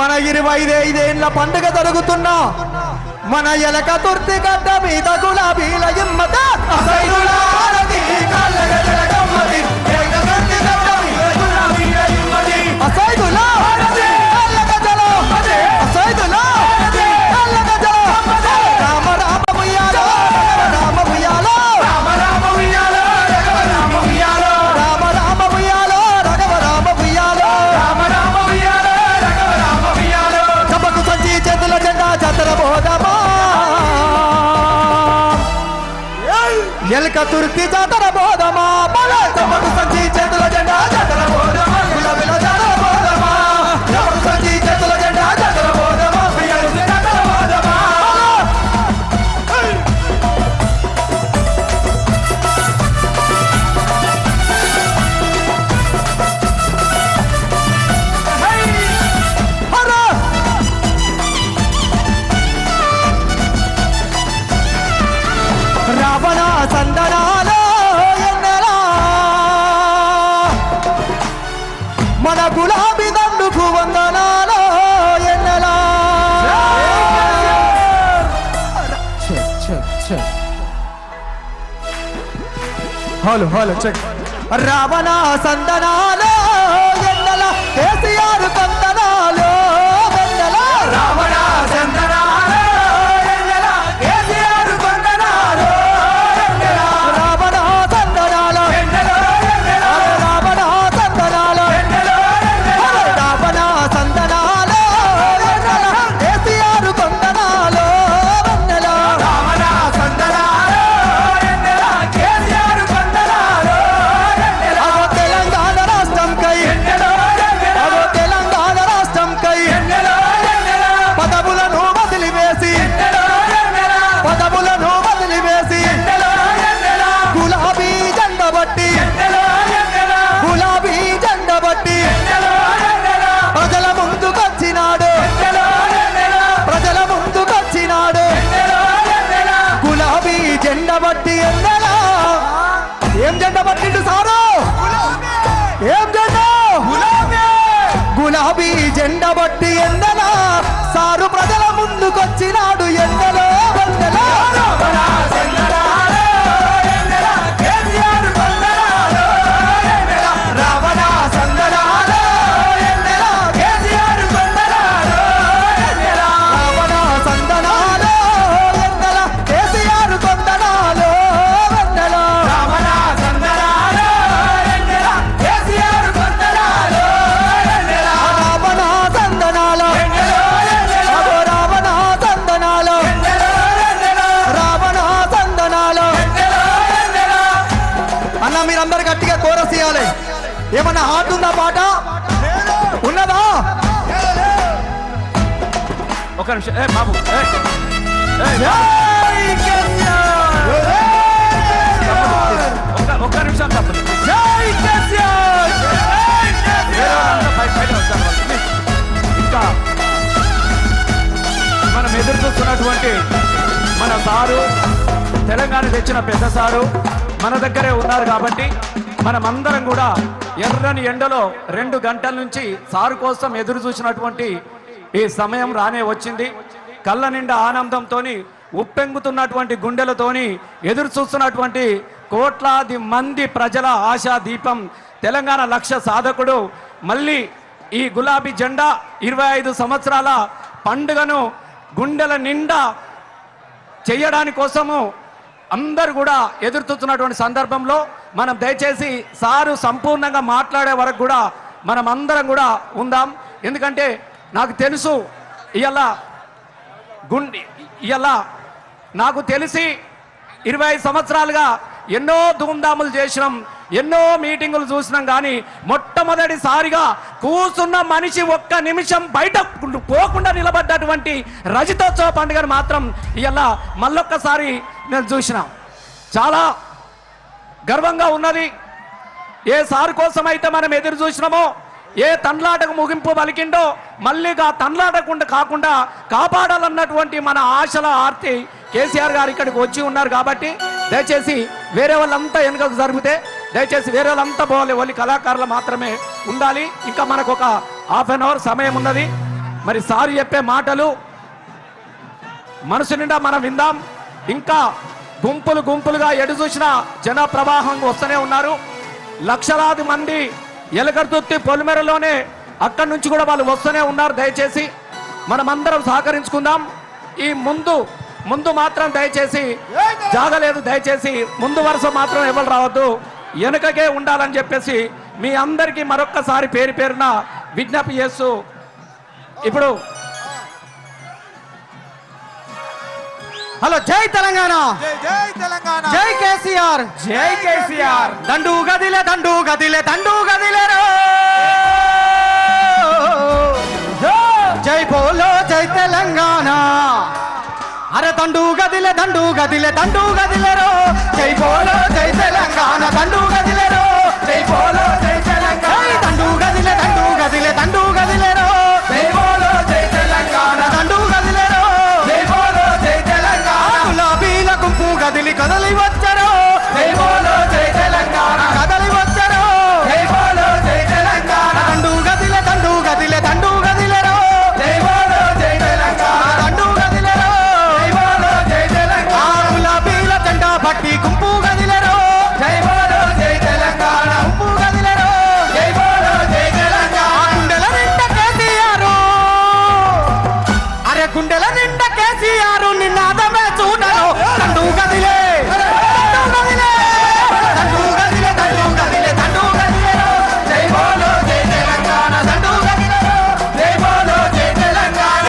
మన ఇరవై ఐదేళ్ళ పండుగ జరుగుతున్నా మన ఎలక తుర్తి గడ్డ మీద గులాబీల ఇమ్మత బోధమా? తుర్తి జాతర బోధమా? బల! సంచి చేతుల జెండా జాతర హాలు హాలు చెక్. రావణ సందనాలు ఎండల కేసీఆర్ సందనాలు వెన్నెల. రావణ గులాబీ జెండ బట్టి ఎండనా సారు ప్రజల ముందుకొచ్చినాడు ఎందలో ఏమన్నా హార్ట్ ఉందా పాట? ఉన్నదా? ఒక నిమిషం. ఏ బాబు. ఒక్క నిమిషం తప్పదు ఇంకా మనం ఎదురు చూస్తున్నటువంటి మన సారు తెలంగాణ తెచ్చిన పెద్ద సారు మన దగ్గరే ఉన్నారు కాబట్టి మనమందరం కూడా ఎర్రని ఎండలో రెండు గంటల నుంచి సారు కోసం ఎదురు చూసినటువంటి ఈ సమయం రానే వచ్చింది. కళ్ళ నిండా ఆనందంతో ఉప్పెంగుతున్నటువంటి గుండెలతోని ఎదురు చూస్తున్నటువంటి కోట్లాది మంది ప్రజల ఆశా దీపం తెలంగాణ లక్ష్య సాధకుడు. మళ్ళీ ఈ గులాబీ జెండా ఇరవై ఐదు సంవత్సరాల పండుగను గుండెల నిండా చేయడాని కోసము అందరు కూడా ఎదుర్కొస్తున్నటువంటి సందర్భంలో మనం దయచేసి సారు సంపూర్ణంగా మాట్లాడే వరకు కూడా మనం అందరం కూడా ఉందాం. ఎందుకంటే నాకు తెలుసు ఇవాళ గుండి ఇవాళ నాకు తెలిసి ఇరవై సంవత్సరాలుగా ఎన్నో ధూమ్ధాములు చేసినాం ఎన్నో మీటింగులు చూసినాం కానీ మొట్టమొదటిసారిగా కూర్చున్న మనిషి ఒక్క నిమిషం బయట పోకుండా నిలబడ్డటువంటి రజితోత్సవ పండుగను మాత్రం ఇలా మళ్ళొక్కసారి నేను చూసిన. చాలా గర్వంగా ఉన్నది. ఏ సారు కోసం అయితే మనం ఎదురు చూసినామో ఏ తండ్లాటకు ముగింపు పలికిండో మళ్ళీ ఆ తండ్లాటకుండా కాకుండా కాపాడాలన్నటువంటి మన ఆశల ఆర్తి కేసీఆర్ గారు ఇక్కడికి వచ్చి ఉన్నారు కాబట్టి దయచేసి వేరే వాళ్ళంతా వెనుకకు జరిగితే దయచేసి వేరే వాళ్ళంతా పోవాలి. ఓన్లీ కళాకారులు మాత్రమే ఉండాలి. ఇంకా మనకు ఒక హాఫ్ అన్ అవర్ సమయం ఉన్నది. మరి సారు చెప్పే మాటలు మనసు నిండా మనం విందాం. ఇంకా గుంపులు గుంపులుగా ఎటు చూసిన జన ప్రవాహం వస్తూనే ఉన్నారు. లక్షలాది మంది ఎలకర్తుత్తి పొలిమెరలోనే అక్కడి నుంచి కూడా వాళ్ళు వస్తూనే ఉన్నారు దయచేసి. మనమందరం సహకరించుకుందాం. ఈ ముందు ముందు మాత్రం దయచేసి జాగలేదు దయచేసి ముందు వరుస మాత్రం ఎవరు రావద్దు. వెనుకకే ఉండాలని చెప్పేసి మీ అందరికీ మరొక్కసారి పేరు పేరున విజ్ఞప్తి చేస్తూ ఇప్పుడు హలో జై తెలంగాణ. జై జై తెలంగాణ. జై కేసీఆర్. జై కేసీఆర్. దండు గదిలే దండు గదిలే దండు గదిలే జై. బోలో జై తెలంగాణ. అరే దండు గదిలే దండు గదిలే దండు గదిలే జై బోలో జై తెలంగాణ. దండు గదిలే రో. జై బోలో గుండెల